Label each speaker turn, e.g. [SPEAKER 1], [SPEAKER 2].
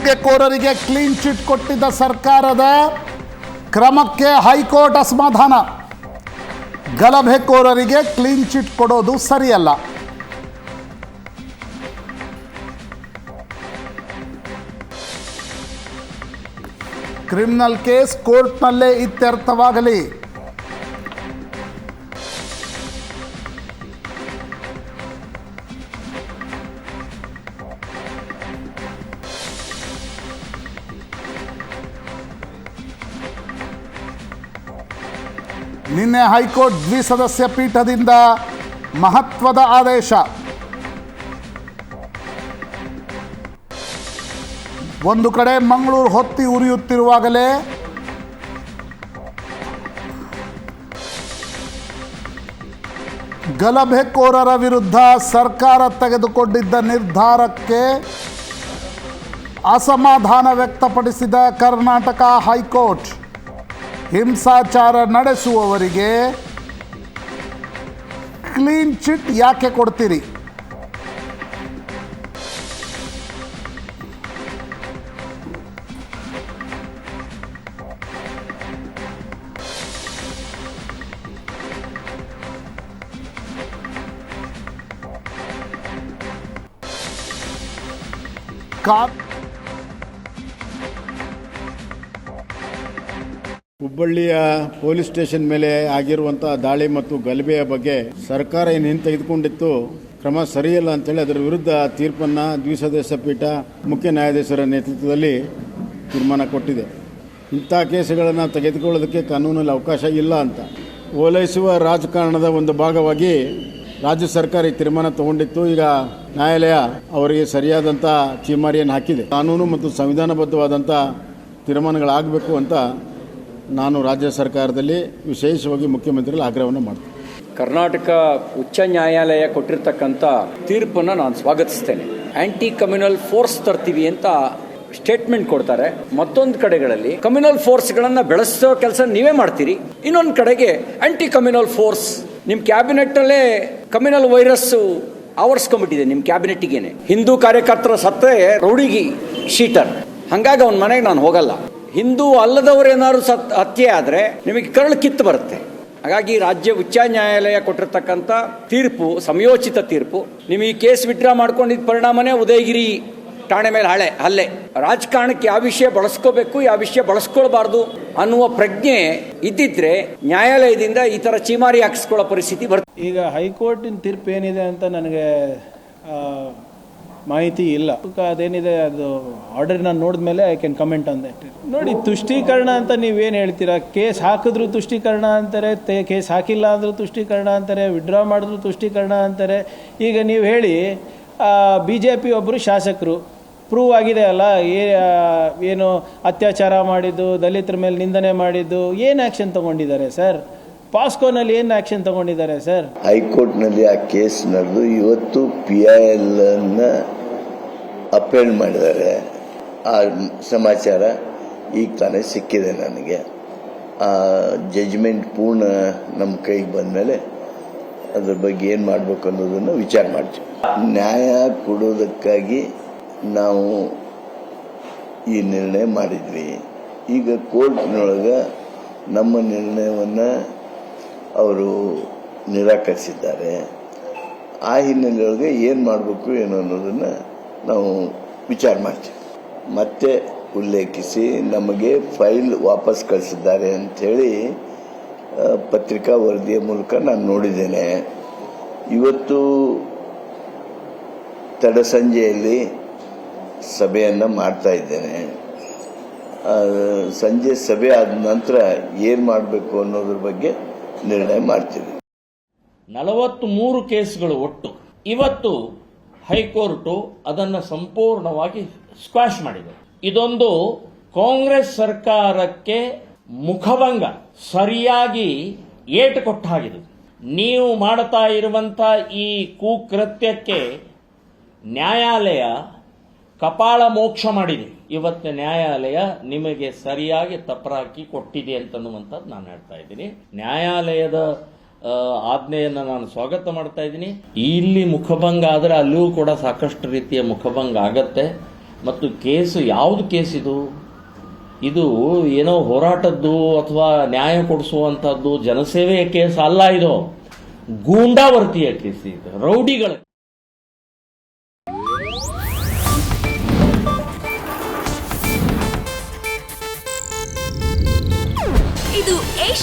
[SPEAKER 1] ಗಲಭೆಕೋರರಿಗೆ clean chit ಕೊಟ್ಟಿದ್ದ ಸರ್ಕಾರದ ಕ್ರಮಕ್ಕೆ ಹೈಕೋರ್ಟ್ ಅಸಮಾಧಾನ. ಗಲಭೆಕೋರರಿಗೆ ಕ್ಲೀನ್ ಚಿಟ್ ಕೊಡೋದು ಸರಿಯಲ್ಲ. ಕ್ರಿಮಿನಲ್ ಕೇಸ್ ಕೋರ್ಟ್ನಲ್ಲೇ ಇತ್ಯರ್ಥವಾಗಲಿ. ನಿನ್ನೆ ಹೈಕೋರ್ಟ್ ದ್ವಿಸದಸ್ಯ ಪೀಠದಿಂದ ಮಹತ್ವದ ಆದೇಶ. ಒಂದು ಕಡೆ ಮಂಗಳೂರು ಹೊತ್ತಿ ಉರಿಯುತ್ತಿರುವಾಗಲೇ ಗಲಭೆಕೋರರ ವಿರುದ್ಧ ಸರ್ಕಾರ ತೆಗೆದುಕೊಂಡಿದ್ದ ನಿರ್ಧಾರಕ್ಕೆ ಅಸಮಾಧಾನ ವ್ಯಕ್ತಪಡಿಸಿದ ಕರ್ನಾಟಕ ಹೈಕೋರ್ಟ್. ಹಿಂಸಾಚಾರ ನಡೆಸುವವರಿಗೆ ಕ್ಲೀನ್ ಚಿಟ್ ಯಾಕೆ ಕೊಡ್ತೀರಿ? ಕಾ
[SPEAKER 2] ಹುಬ್ಬಳ್ಳಿಯ ಪೊಲೀಸ್ ಸ್ಟೇಷನ್ ಮೇಲೆ ಆಗಿರುವಂತಹ ದಾಳಿ ಮತ್ತು ಗಲಭೆಯ ಬಗ್ಗೆ ಸರ್ಕಾರ ಏನು ಹಿಂದೆ ತೆಗೆದುಕೊಂಡಿತ್ತು, ಕ್ರಮ ಸರಿಯಲ್ಲ ಅಂತೇಳಿ ಅದರ ವಿರುದ್ಧ ತೀರ್ಪನ್ನು ದ್ವಿಸದಸ್ಯ ಪೀಠ ಮುಖ್ಯ ನ್ಯಾಯಾಧೀಶರ ನೇತೃತ್ವದಲ್ಲಿ ತೀರ್ಮಾನ ಕೊಟ್ಟಿದೆ. ಇಂಥ ಕೇಸುಗಳನ್ನು ತೆಗೆದುಕೊಳ್ಳೋದಕ್ಕೆ ಕಾನೂನಲ್ಲಿ ಅವಕಾಶ ಇಲ್ಲ ಅಂತ. ಓಲೈಸುವ ರಾಜಕಾರಣದ ಒಂದು ಭಾಗವಾಗಿ ರಾಜ್ಯ ಸರ್ಕಾರ ಈ ತೀರ್ಮಾನ ತಗೊಂಡಿತ್ತು. ಈಗ ನ್ಯಾಯಾಲಯ ಅವರಿಗೆ ಸರಿಯಾದಂಥ ಚೀಮಾರಿಯನ್ನು ಹಾಕಿದೆ. ಕಾನೂನು ಮತ್ತು ಸಂವಿಧಾನಬದ್ಧವಾದಂಥ ತೀರ್ಮಾನಗಳಾಗಬೇಕು ಅಂತ ನಾನು ರಾಜ್ಯ ಸರ್ಕಾರದಲ್ಲಿ ವಿಶೇಷವಾಗಿ ಮುಖ್ಯಮಂತ್ರಿಗಳ ಆಗ್ರಹವನ್ನು ಮಾಡ್ತೀನಿ.
[SPEAKER 3] ಕರ್ನಾಟಕ ಉಚ್ಚ ನ್ಯಾಯಾಲಯ ಕೊಟ್ಟಿರ್ತಕ್ಕಂಥ ತೀರ್ಪನ್ನು ನಾನು ಸ್ವಾಗತಿಸ್ತೇನೆ. ಆಂಟಿ ಕಮ್ಯುನಲ್ ಫೋರ್ಸ್ ತರ್ತೀವಿ ಅಂತ ಸ್ಟೇಟ್ಮೆಂಟ್ ಕೊಡ್ತಾರೆ. ಮತ್ತೊಂದು ಕಡೆಗಳಲ್ಲಿ ಕಮ್ಯುನಲ್ ಫೋರ್ಸ್ಗಳನ್ನು ಬೆಳೆಸೋ ಕೆಲಸ ನೀವೇ ಮಾಡ್ತೀರಿ. ಇನ್ನೊಂದು ಕಡೆಗೆ ಆಂಟಿ ಕಮ್ಯುನಲ್ ಫೋರ್ಸ್ ನಿಮ್ಮ ಕ್ಯಾಬಿನೆಟ್ನಲ್ಲೇ ಕಮ್ಯುನಲ್ ವೈರಸ್ ಆವರಿಸ್ಕೊಂಡ್ಬಿಟ್ಟಿದೆ ನಿಮ್ಮ ಕ್ಯಾಬಿನೆಟ್ಗೇನೆ ಹಿಂದೂ ಕಾರ್ಯಕರ್ತರ ಸತ್ತರೆ ರೌಡಿಗಿ ಶೀಟರ್ ಹಂಗಾಗಿ ಅವನ ಮನೆಗೆ ನಾನು ಹೋಗಲ್ಲ. ಹಿಂದೂ ಅಲ್ಲದವರೇನಾದ್ರು ಸತ್ ಹತ್ಯೆ ಆದರೆ ನಿಮಗೆ ಕರಳು ಕಿತ್ತು ಬರುತ್ತೆ. ಹಾಗಾಗಿ ರಾಜ್ಯ ಉಚ್ಚ ನ್ಯಾಯಾಲಯ ಕೊಟ್ಟಿರ್ತಕ್ಕಂಥ ತೀರ್ಪು, ಸಮಯೋಚಿತ ತೀರ್ಪು ನೀವು ಈ ಕೇಸ್ ವಿಡ್ರಾ ಮಾಡ್ಕೊಂಡಿದ್ದ ಪರಿಣಾಮನೇ ಉದಯಗಿರಿ ಠಾಣೆ ಮೇಲೆ ಹಳೆ, ಹಲ್ಲೆ. ರಾಜಕಾರಣಕ್ಕೆ ಯಾವ ವಿಷಯ ಬಳಸ್ಕೋಬೇಕು, ಯಾವ ವಿಷಯ ಬಳಸ್ಕೊಳ್ಬಾರ್ದು ಅನ್ನುವ ಪ್ರಜ್ಞೆ ಇದ್ದಿದ್ರೆ ನ್ಯಾಯಾಲಯದಿಂದ ಈ ತರ ಚೀಮಾರಿ ಹಾಕಿಸ್ಕೊಳ್ಳೋ ಪರಿಸ್ಥಿತಿ ಬರ್ತದೆ
[SPEAKER 4] ಈಗ ಹೈಕೋರ್ಟಿನ ತೀರ್ಪು ಏನಿದೆ ಅಂತ ನನಗೆ ಮಾಹಿತಿ ಇಲ್ಲ. ಅದೇನಿದೆ, ಅದು ಆರ್ಡರ್ ನಾನು ನೋಡಿದ್ಮೇಲೆ ಐ ಕ್ಯಾನ್ ಕಮೆಂಟ್ ಆನ್ ನೋಡಿ, ತುಷ್ಟೀಕರಣ ಅಂತ ನೀವೇನು ಹೇಳ್ತೀರಾ? ಕೇಸ್ ಹಾಕಿದ್ರು ತುಷ್ಟೀಕರಣ ಅಂತಾರೆ ಕೇಸ್ ಹಾಕಿಲ್ಲ ಅಂದರೂ ತುಷ್ಟೀಕರಣ ಅಂತಾರೆ ವಿಡ್ರಾ ಮಾಡಿದ್ರು ತುಷ್ಟೀಕರಣ ಅಂತಾರೆ. ಈಗ ನೀವು ಹೇಳಿ ಬಿ ಜೆ ಪಿ ಒಬ್ಬರು ಶಾಸಕರು ಪ್ರೂವ್ ಆಗಿದೆ ಅಲ್ಲ, ಏ- ಏನು ಅತ್ಯಾಚಾರ ಮಾಡಿದ್ದು, ದಲಿತರ ಮೇಲೆ ನಿಂದನೆ ಮಾಡಿದ್ದು, ಏನು ಆ್ಯಕ್ಷನ್ ತಗೊಂಡಿದ್ದಾರೆ ಸರ್ ಪಾಸ್ಕೋನಲ್ಲಿ ಏನು ಆ್ಯಕ್ಷನ್ ತಗೊಂಡಿದ್ದಾರೆ, ಸರ್?
[SPEAKER 5] ಹೈಕೋರ್ಟ್ನಲ್ಲಿ ಆ ಕೇಸ್ ನಡೆದು ಇವತ್ತು ಪಿ ಐ ಎಲ್ ಅನ್ನ ಅಪೇಲ್ ಮಾಡಿದ್ದಾರೆ. ಆ ಸಮಾಚಾರ ಈಗ ತಾನೇ ಸಿಕ್ಕಿದೆ ನನಗೆ. ಆ ಜಜ್ಮೆಂಟ್ ಪೂರ್ಣ ನಮ್ಮ ಕೈಗೆ ಬಂದಮೇಲೆ ಅದ್ರ ಬಗ್ಗೆ ಏನು ಮಾಡಬೇಕು ಅನ್ನೋದನ್ನು ವಿಚಾರ ಮಾಡ್ತೀವಿ. ನ್ಯಾಯ ಕೊಡೋದಕ್ಕಾಗಿ ನಾವು ಈ ನಿರ್ಣಯ ಮಾಡಿದ್ವಿ. ಈಗ ಕೋರ್ಟ್ನೊಳಗೆ ನಮ್ಮ ನಿರ್ಣಯವನ್ನು ಅವರು ನಿರಾಕರಿಸಿದ್ದಾರೆ. ಆ ಹಿನ್ನೆಲೆಯೊಳಗೆ ಏನು ಮಾಡಬೇಕು ಏನು ಅನ್ನೋದನ್ನು ನಾವು ವಿಚಾರ ಮಾಡ್ತೀವಿ. ಮತ್ತೆ ಉಲ್ಲೇಖಿಸಿ ನಮಗೆ ಫೈಲ್ ವಾಪಸ್ ಕಳಿಸಿದ್ದಾರೆ ಅಂಥೇಳಿ ಪತ್ರಿಕಾ ವರದಿಯ ಮೂಲಕ ನಾನು ನೋಡಿದ್ದೇನೆ. ಇವತ್ತು ತಡ ಸಂಜೆಯಲ್ಲಿ ಸಭೆಯನ್ನು ಮಾಡ್ತಾ ಇದ್ದೇನೆ. ಸಂಜೆ ಸಭೆ ಆದ ನಂತರ ಏನು ಮಾಡಬೇಕು ಅನ್ನೋದ್ರ ಬಗ್ಗೆ ನಿರ್ಣಯ ಮಾಡ್ತೀವಿ.
[SPEAKER 6] ನಲವತ್ತು ಮೂರು ಕೇಸ್ಗಳು ಒಟ್ಟು. ಇವತ್ತು ಹೈಕೋರ್ಟು ಅದನ್ನು ಸಂಪೂರ್ಣವಾಗಿ ಸ್ಕ್ವಾಶ್ ಮಾಡಿದೆ. ಇದೊಂದು ಕಾಂಗ್ರೆಸ್ ಸರ್ಕಾರಕ್ಕೆ ಮುಖಭಂಗ, ಸರಿಯಾಗಿ ಏಟು ಕೊಟ್ಟ ಹಾಗಿದೆ ನೀವು ಮಾಡ್ತಾ ಇರುವಂತ ಈ ಕುಕೃತ್ಯಕ್ಕೆ ನ್ಯಾಯಾಲಯ ಕಪಾಳ ಮೋಕ್ಷ ಮಾಡಿದೆ. ಇವತ್ತಿನ ನ್ಯಾಯಾಲಯ ನಿಮಗೆ ಸರಿಯಾಗಿ ತಪ್ಪರಾಕಿ ಕೊಟ್ಟಿದೆ ಅಂತನ್ನುವಂಥದ್ದು ನಾನು ಹೇಳ್ತಾ ಇದ್ದೀನಿ. ನ್ಯಾಯಾಲಯದ ಆಜ್ಞೆಯನ್ನು ನಾನು ಸ್ವಾಗತ ಮಾಡ್ತಾ ಇದ್ದೀನಿ. ಇಲ್ಲಿ ಮುಖಭಂಗ ಆದರೆ ಅಲ್ಲಿಯೂ ಕೂಡ ಸಾಕಷ್ಟು ರೀತಿಯ ಮುಖಭಂಗ ಆಗತ್ತೆ. ಮತ್ತು ಕೇಸು ಯಾವುದು ಕೇಸ್ ಇದು? ಇದು ಏನೋ ಹೋರಾಟದ್ದು ಅಥವಾ ನ್ಯಾಯ ಕೊಡಿಸುವಂಥದ್ದು ಜನಸೇವೆಯ ಕೇಸ್ ಅಲ್ಲ ಇದು. ಗೂಂಡಾವರ್ತಿಯ ಕೇಸ್ ಇದು. ರೌಡಿಗಳ